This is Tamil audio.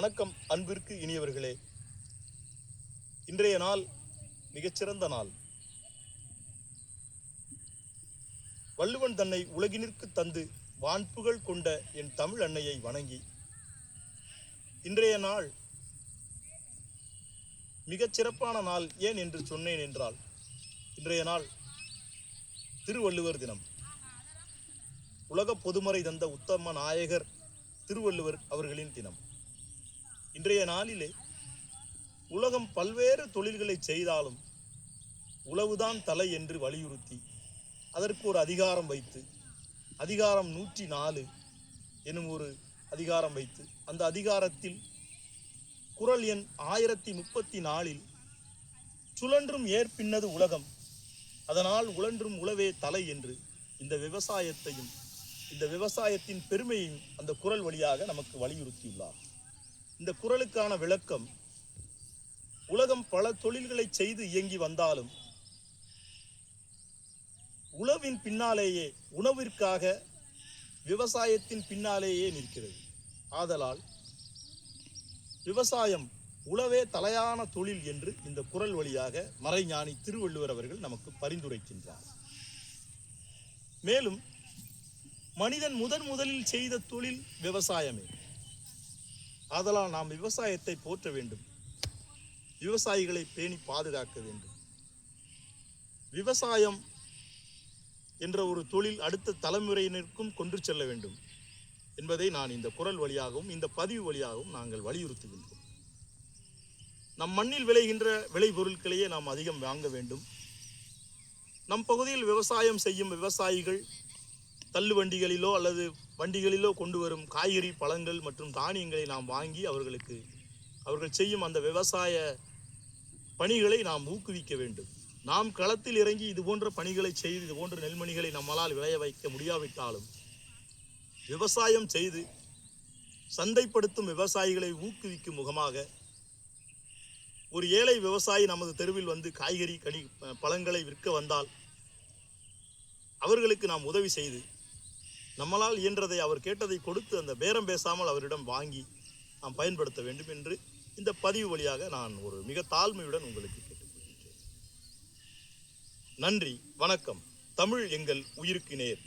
வணக்கம் அன்பிற்கு இனியவர்களே. இன்றைய நாள் மிகச்சிறந்த நாள். வள்ளுவன் தன்னை உலகினிற்கு தந்து வான்புகள் கொண்ட என் தமிழ் அன்னையை வணங்கி இன்றைய நாள் மிகச் சிறப்பான நாள் ஏன் என்று சொன்னேன் என்றால் இன்றைய நாள் திருவள்ளுவர் தினம். உலக பொதுமறை தந்த உத்தம நாயகர் திருவள்ளுவர் அவர்களின் தினம். இன்றைய நாளிலே உலகம் பல்வேறு தொழில்களை செய்தாலும் உழவுதான் தலை என்று வலியுறுத்தி அதற்கு ஒரு அதிகாரம் வைத்து அதிகாரம் நூற்றி நாலு எனும் ஒரு அதிகாரம் வைத்து அந்த அதிகாரத்தில் குறள் எண் ஆயிரத்தி முப்பத்தி நாலில் சுழன்றும் ஏற்பின்னது உலகம் அதனால் உழன்றும் உழவே தலை என்று இந்த விவசாயத்தையும் இந்த விவசாயத்தின் பெருமையையும் அந்த குறள் வழியாக நமக்கு வலியுறுத்தியுள்ளார். இந்த குறளுக்கான விளக்கம் உலகம் பல தொழில்களை செய்து இயங்கி வந்தாலும் உழவின் பின்னாலேயே உணவிற்காக விவசாயத்தின் பின்னாலேயே நிற்கிறது. ஆதலால் விவசாயம் உழவே தலையான தொழில் என்று இந்த குறள் வழியாக மறைஞானி திருவள்ளுவர் அவர்கள் நமக்கு பரிந்துரைக்கின்றார். மேலும் மனிதன் முதன் முதலில் செய்த தொழில் விவசாயமே. அதனால் நாம் விவசாயத்தை போற்ற வேண்டும். விவசாயிகளை பேணி பாதுகாக்க வேண்டும். விவசாயம் என்ற ஒரு தொழில் அடுத்த தலைமுறையினருக்கும் கொண்டு செல்ல வேண்டும் என்பதை நான் இந்த குரல் வழியாகவும் இந்த பதிவு வழியாகவும் நாங்கள் வலியுறுத்துகின்றோம். நம் மண்ணில் விளைகின்ற விளைபொருட்களையே நாம் அதிகம் வாங்க வேண்டும். நம் பகுதியில் விவசாயம் செய்யும் விவசாயிகள் தள்ளு வண்டிகளிலோ அல்லது வண்டிகளிலோ கொண்டு வரும் காய்கறி பழங்கள் மற்றும் தானியங்களை நாம் வாங்கி அவர்களுக்கு அவர்கள் செய்யும் அந்த விவசாய பணிகளை நாம் ஊக்குவிக்க வேண்டும். நாம் களத்தில் இறங்கி இது போன்ற பணிகளை செய்து இது போன்ற நெல்மணிகளை நம்மளால் விளைய வைக்க முடியாவிட்டாலும் விவசாயம் செய்து சந்தைப்படுத்தும் விவசாயிகளை ஊக்குவிக்கும் முகமாக ஒரு ஏழை விவசாயி நமது தெருவில் வந்து காய்கறி கனி பழங்களை விற்க வந்தால் அவர்களுக்கு நாம் உதவி செய்து நம்மளால் இயன்றதை அவர் கேட்டதை கொடுத்து அந்த பேரம் பேசாமல் அவரிடம் வாங்கி நாம் பயன்படுத்த வேண்டும் என்று இந்த பதிவு வழியாக நான் ஒரு மிக தாழ்மையுடன் உங்களுக்கு கேட்டுக்கொள்கின்றேன். நன்றி வணக்கம். தமிழ் எங்கள் உயிருக்கு நேர்.